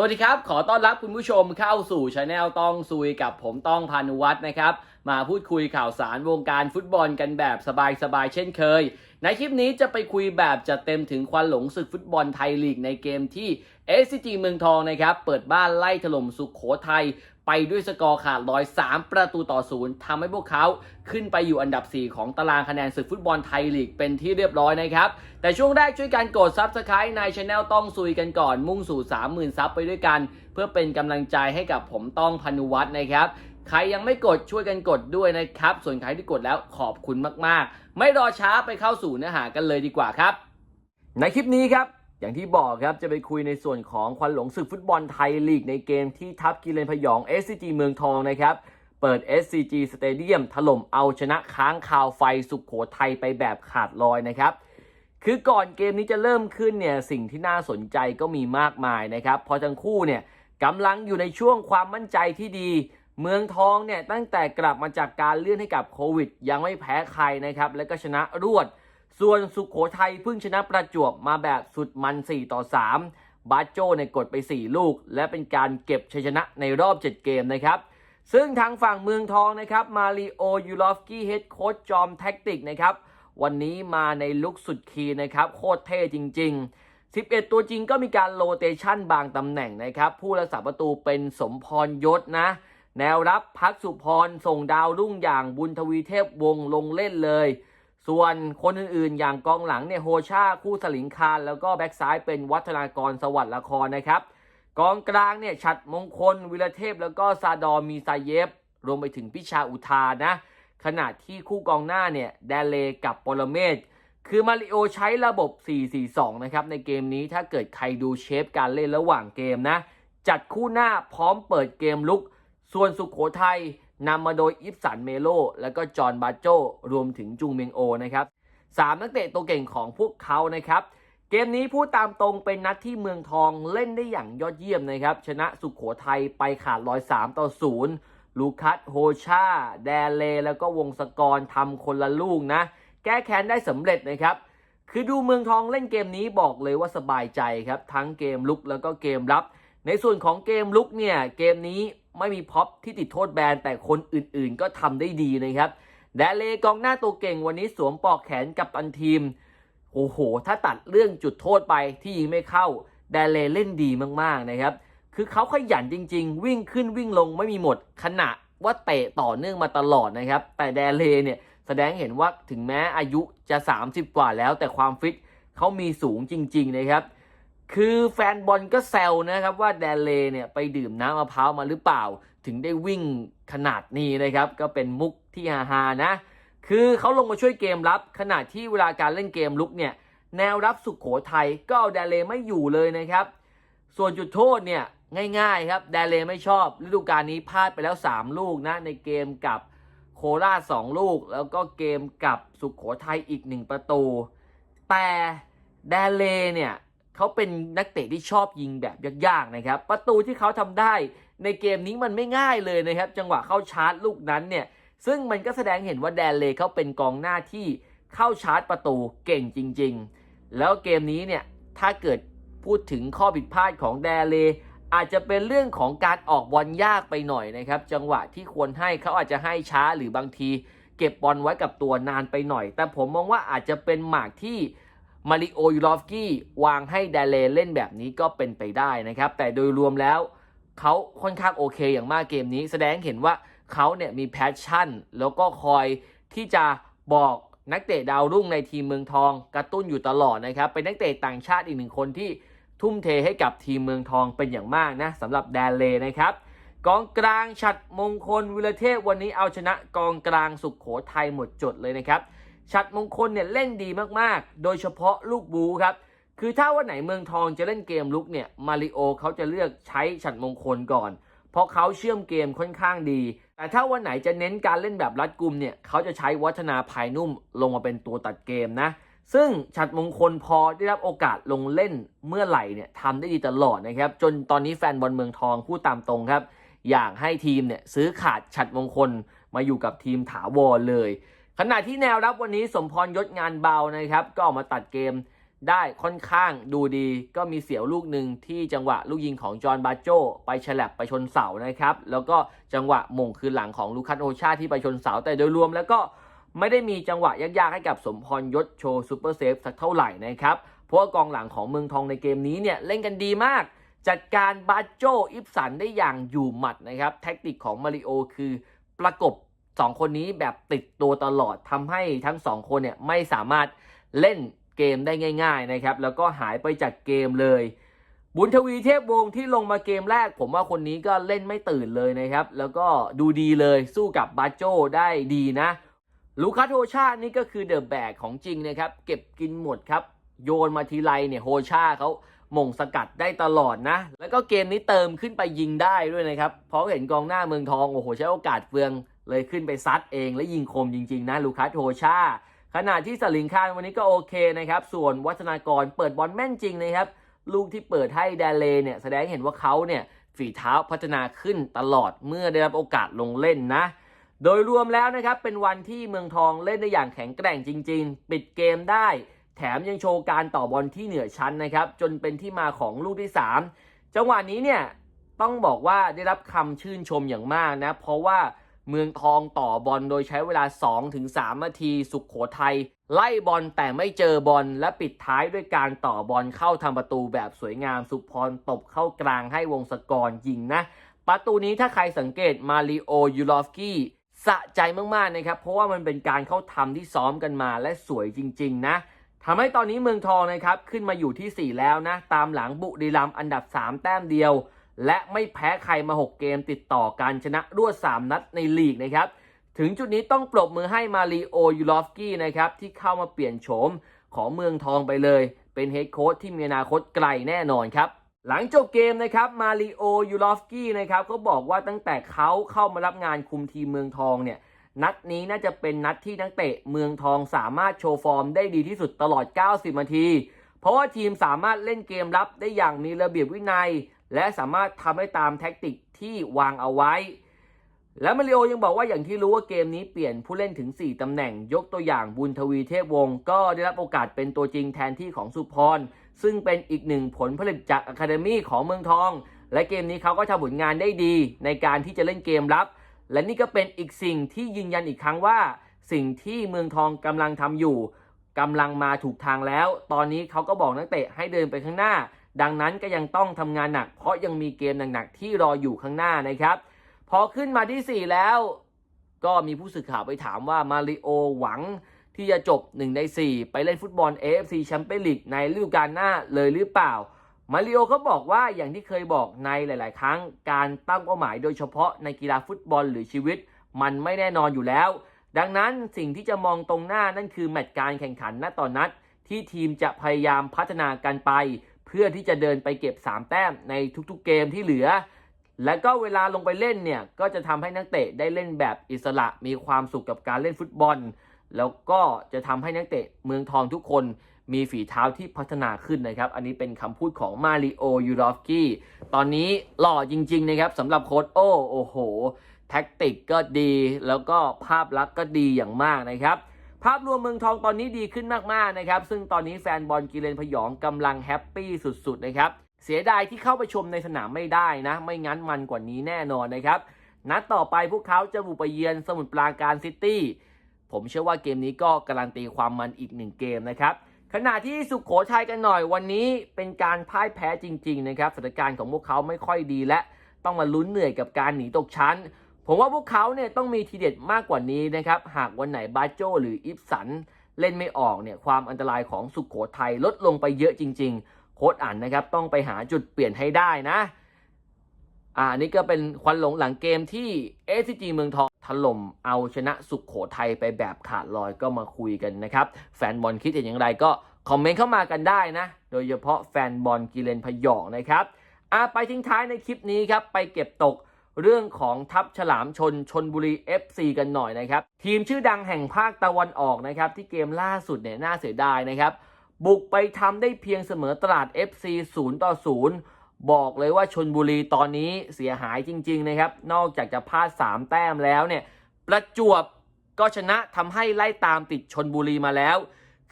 สวัสดีครับ ขอต้อนรับคุณผู้ชมเข้าสู่ช anel ต้องซุยกับผมต้องพานุวัฒน์นะครับ มาพูดคุยข่าวสารวงการฟุตบอลกันแบบสบายๆเช่นเคย ในคลิปนี้จะไปคุยแบบจะเต็มถึงควันหลงศึกฟุตบอลไทยลีกในเกมที่ SCG เมืองทองนะครับ เปิดบ้านไล่ถล่มสุขโขทัย ไปด้วยสกอร์ขาดลอย3ประตูต่อศูนย์ทำให้พวกเขาขึ้นไปอยู่อันดับ 4 ของตารางคะแนนศึกฟุตบอลไทยลีกเป็นที่เรียบร้อยนะครับ แต่ช่วงแรกช่วยกันกด Subscribe ในช anel ต้องซุยกันก่อนมุ่งสู่ 30,000ซับไปด้วยกัน เพื่อเป็นกำลังใจให้กับผมต้องพานุวัฒน์นะครับใครยังไม่กดช่วยกันกดด้วยนะครับ ส่วนใครที่กดแล้วขอบคุณมาก ๆ ไม่รอช้าไปเข้าสู่เนื้อหากันเลยดีกว่าครับ ในคลิปนี้ครับ อย่างที่บอกครับจะไปคุยในส่วนของควันหลงศึกฟุตบอลไทยลีกในเกมที่ทัพกิเลนพยอง SCG เมืองทองนะครับ เปิด SCG Stadium ถล่มเอาชนะค้างคาวไฟสุขโขทัยไปแบบขาดลอยนะครับ คือก่อนเกมนี้จะเริ่มขึ้นเนี่ยสิ่งที่น่าสนใจก็มีมากมายนะครับเพอทั้งคู่เนี่ยกำลังอยู่ในช่วงความมั่นใจที่ดี เมืองทองเนี่ยตั้งแต่กลับมาจากการเลื่อนให้กับโควิด ยังไม่แพ้ใครนะครับและก็ชนะรวด ส่วนสุขโขทัยเพิ่งชนะประจวบมาแบบสุดมัน 4 ต่อ 3 บาโจเนี่ยกดไป 4 ลูก และเป็นการเก็บชัยชนะในรอบ 7 เกมนะครับ ซึ่งทางฝั่งเมืองทองนะครับ มาริโอยูลอฟกี้เฮดโค้ชจอมแท็กติกนะครับ วันนี้มาในลุคสุดคีนะครับ โคตรเท่จริง ๆ 11 ตัวจริงก็มีการโลเตชันบางตำแหน่งนะครับ ผู้รักษาประตูเป็นสมพรยศนะ แนวรับพักสุพรส่งดาวรุ่งอย่างบุญทวีเทพวงลงเล่นเลย ส่วนคนอื่นๆ อย่างกองหลังเนี่ยโฮชาคู่สลิงคารแล้วก็แบ็กซ้ายเป็นวัฒนากรสวัสดิ์ละครนะครับ กองกลางเนี่ยฉัดมงคล วิรเทพแล้วก็ซาดอมีซาเยฟ รวมไปถึงพิชาอุทานะ ขณะที่คู่กองหน้าเนี่ยแดเลกับปรเมศคือมาริโอใช้ระบบ 4-4-2 นะครับ ในเกมนี้ถ้าเกิดใครดูเชฟการเล่นระหว่างเกมนะ จัดคู่หน้าพร้อมเปิดเกมลุก ส่วนสุขโขทัย นำมาโดยอิฟสันเมโลแล้วก็จอห์นบาโจรวมถึงจุงเมงโอนะครับสามนักเตะตัวเก่งของพวกเขานะครับ เกมนี้พูดตามตรงเป็นนัดที่เมืองทองเล่นได้อย่างยอดเยี่ยมนะครับ ชนะสุขโขทัยไปขาดลอย3ต่อ 0 ลูคัสโฮชา แดเล แล้วก็วงศกรทำคนละลูกนะ แก้แค้นได้สำเร็จนะครับ คือดูเมืองทองเล่นเกมนี้บอกเลยว่าสบายใจครับ ทั้งเกมลุกแล้วก็เกมรับ ในส่วนของเกมลุกเนี่ยเกมนี้ ไม่มีพ็อปที่ติดโทษแบนแต่คนอื่นๆ ก็ทำได้ดีนะครับแดเลกองหน้าตัวเก่งวันนี้สวมปลอกแขนกับตันทีมโอ้โห ถ้าตัดเรื่องจุดโทษไปที่ยิงไม่เข้าแดเลเล่นดีมากๆนะครับ คือเขาขยันจริง ๆ วิ่งขึ้นวิ่งลงไม่มีหมดขณะว่าเตะต่อเนื่องมาตลอดนะครับ แต่แดเลเนี่ยแสดงเห็นว่าถึงแม้อายุจะ 30 กว่าแล้วแต่ความฟิตเขามีสูงจริง ๆ นะครับ คือแฟนบอลก็แซวนะครับว่าแดนเลเนี่ยไปดื่มน้ำมะพร้าวมาหรือเปล่า ถึงได้วิ่งขนาดนี้นะครับ ก็เป็นมุกที่ฮาๆนะ คือเขาลงมาช่วยเกมรับ ขณะที่เวลาการเล่นเกมลุกเนี่ยแนวรับสุขโขทัยก็เอาแดนเลไม่อยู่เลยนะครับ ส่วนจุดโทษเนี่ยง่ายๆครับแดนเลไม่ชอบฤดูกาลนี้พลาดไปแล้ว 3 ลูกนะในเกมกับโคราช2ลูก แล้วก็เกมกับสุขโขทัยอีก 1 ประตู แต่แดนเลเนี่ย เขาเป็นนักเตะที่ชอบยิงแบบยากๆนะครับ ประตูที่เขาทำได้ในเกมนี้มันไม่ง่ายเลยนะครับ จังหวะเข้าชาร์จลูกนั้นเนี่ย ซึ่งมันก็แสดงเห็นว่าแดนเลเขาเป็นกองหน้าที่เข้าชาร์จประตูเก่งจริง ๆ แล้วเกมนี้เนี่ย ถ้าเกิดพูดถึงข้อผิดพลาดของแดนเลอาจจะเป็นเรื่องของการออกบอลยากไปหน่อยนะครับ จังหวะที่ควรให้เขาอาจจะให้ช้าหรือบางที เก็บบอลไว้กับตัวนานไปหน่อย แต่ผมมองว่าอาจจะเป็นหมากที่ มาริโอยูรอฟกี้วางให้แดนเลเล่นแบบนี้ก็เป็นไปได้นะครับ แต่โดยรวมแล้วเขาค่อนข้างโอเคอย่างมากเกมนี้ แสดงเห็นว่าเขาเนี่ยมีแพชชั่น แล้วก็คอยที่จะบอกนักเตะดาวรุ่งในทีมเมืองทองกระตุ้นอยู่ตลอดนะครับ เป็นนักเตะต่างชาติอีกหนึ่งคนที่ทุ่มเทให้กับทีมเมืองทองเป็นอย่างมากนะสำหรับแดนเลนะครับกองกลางฉัดมงคลวิรเทพวันนี้เอาชนะกองกลางสุขโขทัยหมดจดเลยนะครับ ฉัดมงคลเนี่ยเล่นดีมากๆ โดยเฉพาะลูกบูครับ คือถ้าวันไหนเมืองทองจะเล่นเกมลุกเนี่ย มาริโอเขาจะเลือกใช้ฉัดมงคลก่อน เพราะเขาเชื่อมเกมค่อนข้างดี แต่ถ้าวันไหนจะเน้นการเล่นแบบรัดกุมเนี่ย เขาจะใช้วัฒนาภายนุ่มลงมาเป็นตัวตัดเกมนะ ซึ่งฉัดมงคลพอได้รับโอกาสลงเล่นเมื่อไหร่เนี่ยทำได้ดีตลอดนะครับ จนตอนนี้แฟนบอลเมืองทองพูดตามตรงครับ อยากให้ทีมเนี่ยซื้อขาดฉัดมงคลมาอยู่กับทีมถาวรเลย ขณะที่แนวรับวันนี้สมพรยศงานเบานะครับ ก็ออกมาตัดเกมได้ค่อนข้างดูดี ก็มีเสียวลูกหนึ่งที่จังหวะลูกยิงของจอห์นบาโจไปฉลับไปชนเสานะครับ แล้วก็จังหวะมงคืนหลังของลูคัสโอชาที่ไปชนเสาแต่โดยรวมแล้วก็ไม่ได้มีจังหวะยากๆให้กับสมพรยศโชว์ซูเปอร์เซฟสักเท่าไหร่นะครับ เพราะว่ากองหลังของเมืองทองในเกมนี้เนี่ยเล่นกันดีมาก จัดการบาโจอิฟสันได้อย่างอยู่หมัดนะครับ แท็กติกของมาริโอคือประกบ 2คนนี้แบบติดตัวตลอดทำให้ทั้ง2คนเนี่ยไม่สามารถเล่นเกมได้ง่าย ๆนะครับ แล้วก็หายไปจากเกมเลย บุญทวีเทพวงศ์ที่ลงมาเกมแรก ผมว่าคนนี้ก็เล่นไม่ตื่นเลยนะครับ แล้วก็ดูดีเลยสู้กับบาโจได้ดีนะลูคัสโฮชานี่ก็คือเดอะแบกของจริงนะครับ เก็บกินหมดครับ โยนมาทีไรเนี่ยโฮชาเขาหม่งสกัดได้ตลอดนะ แล้วก็เกมนี้เติมขึ้นไปยิงได้ด้วยนะครับ เพราะเห็นกองหน้าเมืองทอง โอ้โห ใช้โอกาสเฟือง เลยขึ้นไปซัดเองและยิงคมจริงๆนะลูคัสโฮชาขณะที่สลิงคานวันนี้ก็โอเคนะครับ ส่วนวัฒนากรเปิดบอลแม่นจริงนะครับ ลูกที่เปิดให้แดเลเนี่ยแสดงเห็นว่าเขาเนี่ยฝีเท้าพัฒนาขึ้นตลอดเมื่อได้รับโอกาสลงเล่นนะ โดยรวมแล้วนะครับเป็นวันที่เมืองทองเล่นได้อย่างแข็งแกร่งจริง ๆ ปิดเกมได้ แถมยังโชว์การต่อบอลที่เหนือชั้นนะครับ จนเป็นที่มาของลูกที่ 3 จังหวะนี้เนี่ยต้องบอกว่าได้รับคำชื่นชมอย่างมากนะ เพราะว่า เมืองทองต่อบอลโดยใช้เวลา 2-3 นาที สุขโขทัยไล่บอลแต่ไม่เจอบอลและปิดท้ายด้วยการต่อบอลเข้าทำประตูแบบสวยงามสุพรตบเข้ากลางให้วงศกรยิงนะ ประตูนี้ถ้าใครสังเกตมาริโอยูลอฟกี้สะใจมากๆนะครับ เพราะว่ามันเป็นการเข้าทำที่ซ้อมกันมาและสวยจริง ๆ นะทำให้ตอนนี้เมืองทองนะครับขึ้นมาอยู่ที่ 4 แล้วนะ ตามหลังบุรีรัมย์อันดับ 3 แต้มเดียว และไม่แพ้ใครมา 6 เกมติดต่อกันชนะรวด 3 นัดในลีกนะครับ ถึงจุดนี้ต้องปรบมือให้มาริโอยูลอฟสกี้นะครับที่เข้ามาเปลี่ยนโฉมของเมืองทองไปเลย เป็นเฮดโค้ชที่มีอนาคตไกลแน่นอนครับ หลังจบเกมนะครับมาริโอยูลอฟสกี้นะครับก็บอกว่าตั้งแต่เขาเข้ามารับงานคุมทีมเมืองทองเนี่ยนัดนี้น่าจะเป็นนัดที่นักเตะเมืองทองสามารถโชว์ฟอร์มได้ดีที่สุดตลอด 90 นาที เพราะว่าทีมสามารถเล่นเกมรับได้อย่างมีระเบียบวินัย และสามารถทำได้ตามแท็กติกที่วางเอาไว้ และมาริโอยังบอกว่าอย่างที่รู้ว่าเกมนี้เปลี่ยนผู้เล่นถึง 4ตำแหน่ง ยกตัวอย่างบุญทวีเทพวงศ์ก็ได้รับโอกาสเป็นตัวจริงแทนที่ของสุพร ซึ่งเป็นอีกหนึ่งผลผลิตจากอะคาเดมี่ของเมืองทอง และเกมนี้เขาก็ทำผลงานได้ดี ในการที่จะเล่นเกมรับ และนี่ก็เป็นอีกสิ่งที่ยืนยันอีกครั้งว่า สิ่งที่เมืองทองกำลังทำอยู่กำลังมาถูกทางแล้ว ตอนนี้เขาก็บอกนักเตะให้เดินไปข้างหน้า ดังนั้นก็ยังต้องทำงานหนัก เพราะยังมีเกมหนักๆที่รออยู่ข้างหน้านะครับ พอขึ้นมาที่ 4 แล้ว ก็มีผู้สื่อข่าวไปถามว่ามาริโอหวังที่จะจบ 1 ใน 4 ไปเล่นฟุตบอล AFC แชมเปี้ยนลีกในฤดูกาลหน้าเลยหรือเปล่า มาริโอเขาบอกว่าอย่างที่เคยบอกในหลาย ๆ ครั้งการตั้งเป้าหมายโดยเฉพาะในกีฬาฟุตบอลหรือชีวิต มันไม่แน่นอนอยู่แล้ว ดังนั้นสิ่งที่จะมองตรงหน้านั่นคือแมตช์การแข่งขันณตอนนัดที่ทีมจะพยายามพัฒนากันไป เพื่อที่จะเดินไปเก็บ 3 แต้มในทุกๆเกมที่เหลือ แล้วก็เวลาลงไปเล่นเนี่ยก็จะทำให้นักเตะได้เล่นแบบอิสระมีความสุขกับการเล่นฟุตบอล แล้วก็จะทำให้นักเตะเมืองทองทุกคนมีฝีเท้าที่พัฒนาขึ้นนะครับ อันนี้เป็นคำพูดของมาริโอยูรอฟกี้ ตอนนี้หล่อจริง ๆ นะครับสำหรับโค้ชโอ้โอ้โห แท็กติกก็ดี แล้วก็ภาพลักษณ์ก็ดีอย่างมากนะครับ ภาพรวมเมืองทองตอนนี้ดีขึ้นมากๆนะครับ ซึ่งตอนนี้แฟนบอลกิเลนพยองกำลังแฮปปี้สุดๆนะครับ เสียดายที่เข้าไปชมในสนามไม่ได้นะ ไม่งั้นมันกว่านี้แน่นอนนะครับ นัดต่อไปพวกเขาจะบุกไปเยือนสมุทรปราการซิตี้ ผมเชื่อว่าเกมนี้ก็การันตีความมันอีกหนึ่งเกมนะครับ ขณะที่สุขโขทัยกันหน่อยวันนี้เป็นการพ่ายแพ้จริง ๆ นะครับสถานการณ์ของพวกเขาไม่ค่อยดีและต้องมาลุ้นเหนื่อยกับการหนีตกชั้น ผมว่าพวกเขาเนี่ยต้องมีทีเด็ดมากกว่านี้นะครับ หากวันไหนบาโจหรืออิฟสันเล่นไม่ออกเนี่ยความอันตรายของสุขโขทัยลดลงไปเยอะจริง ๆ โค้ดอ่านนะครับต้องไปหาจุดเปลี่ยนให้ได้นะอ่านนี่ก็เป็นควันหลงหลังเกมที่ SCG เมืองทองถล่มเอาชนะสุขโขทัยไปแบบขาดลอยก็มาคุยกันนะครับ แฟนบอลคิดเห็นอย่างไรก็คอมเมนต์เข้ามากันได้นะ โดยเฉพาะแฟนบอลกิเลนพยองนะครับอ่าไปทิ้งท้ายในคลิปนี้ครับ ไปเก็บตก เรื่องของทัพฉลามชนชนบุรี FC กันหน่อยนะครับ ทีมชื่อดังแห่งภาคตะวันออกนะครับ ที่เกมล่าสุดเนี่ยน่าเสียดายนะครับ บุกไปทำได้เพียงเสมอตลาด FC 0 ต่อ 0 บอกเลยว่าชนบุรีตอนนี้เสียหายจริง ๆ นะครับ นอกจากจะพลาด 3 แต้มแล้วเนี่ยประจวบก็ชนะทำให้ไล่ตามติดชนบุรีมาแล้ว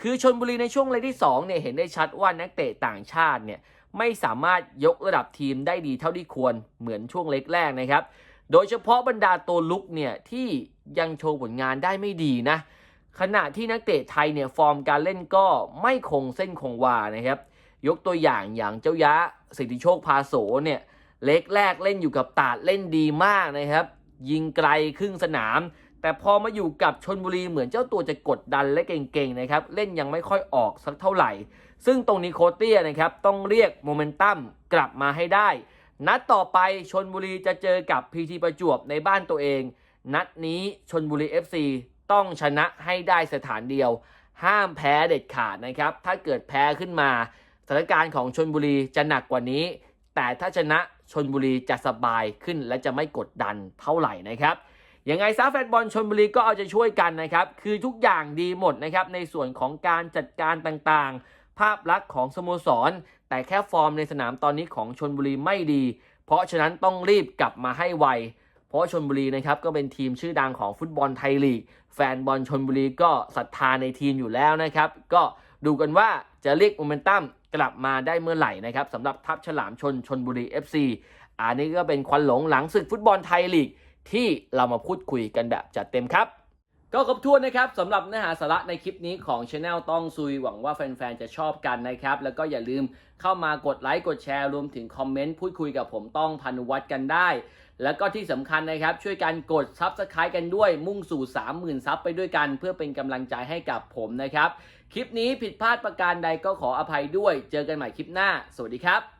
คือชนบุรีในช่วงเลกที่2เนี่ยเห็นได้ชัดว่านักเตะต่างชาติเนี่ย ไม่สามารถยกระดับทีมได้ดีเท่าที่ควรเหมือนช่วงเล็กแรกนะครับ โดยเฉพาะบรรดาตัวลุกเนี่ยที่ยังโชว์ผลงานได้ไม่ดีนะ ขณะที่นักเตะไทยเนี่ยฟอร์มการเล่นก็ไม่คงเส้นคงวานะครับ ยกตัวอย่างอย่างเจ้ายะสิทธิโชคพาโสเนี่ยเล็กแรกเล่นอยู่กับตาดเล่นดีมากนะครับ ยิงไกลครึ่งสนาม แต่พอมาอยู่กับชนบุรีเหมือนเจ้าตัวจะกดดันและเก่งๆนะครับ เล่นยังไม่ค่อยออกสักเท่าไหร่ ซึ่งตรงนี้โคเตี้ยนะครับต้องเรียกโมเมนตัมกลับมาให้ได้ นัดต่อไปชนบุรีจะเจอกับพีทีประจวบในบ้านตัวเอง นัดนี้ชนบุรี FC ต้องชนะให้ได้สถานเดียว ห้ามแพ้เด็ดขาดนะครับ ถ้าเกิดแพ้ขึ้นมาสถานการณ์ของชนบุรีจะหนักกว่านี้ แต่ถ้าชนะชนบุรีจะสบายขึ้นและจะไม่กดดันเท่าไหร่นะครับยังไงซาแฟนบอลชนบุรีก็เอาใจะช่วยกันนะครับ คือทุกอย่างดีหมดนะครับในส่วนของการจัดการต่างๆ ภาพลักษณ์ของสโมสร แต่แค่ฟอร์มในสนามตอนนี้ของชนบุรีไม่ดี เพราะฉะนั้นต้องรีบกลับมาให้ไวเพราะชนบุรีนะครับก็เป็นทีมชื่อดังของฟุตบอลไทยลีก แฟนบอลชนบุรีก็ศรัทธาในทีมอยู่แล้วนะครับ ก็ดูกันว่าจะเรียกโมเมนตัมกลับมาได้เมื่อไหร่นะครับสำหรับทัพฉลามชนชนบุรี FC อันนี้ก็เป็นควันหลงหลังศึกฟุตบอลไทยลีก ที่เรามาพูดคุยกันแบบจัดเต็มครับ ก็ครบถ้วนนะครับสำหรับเนื้อหาสาระในคลิปนี้ของ Channel ต้องซุยหวังว่าแฟนๆ จะชอบกันนะครับ แล้วก็อย่าลืมเข้ามากดไลค์กดแชร์รวมถึงคอมเมนต์พูดคุยกับผมต้องพานุวัตรกันได้ แล้วก็ที่สำคัญนะครับ ช่วยกันกด Subscribe กันด้วยมุ่งสู่ 30,000ซับไปด้วยกัน เพื่อเป็นกำลังใจให้กับผมนะครับ คลิปนี้ผิดพลาดประการใดก็ขออภัยด้วย เจอกันใหม่คลิปหน้า สวัสดีครับ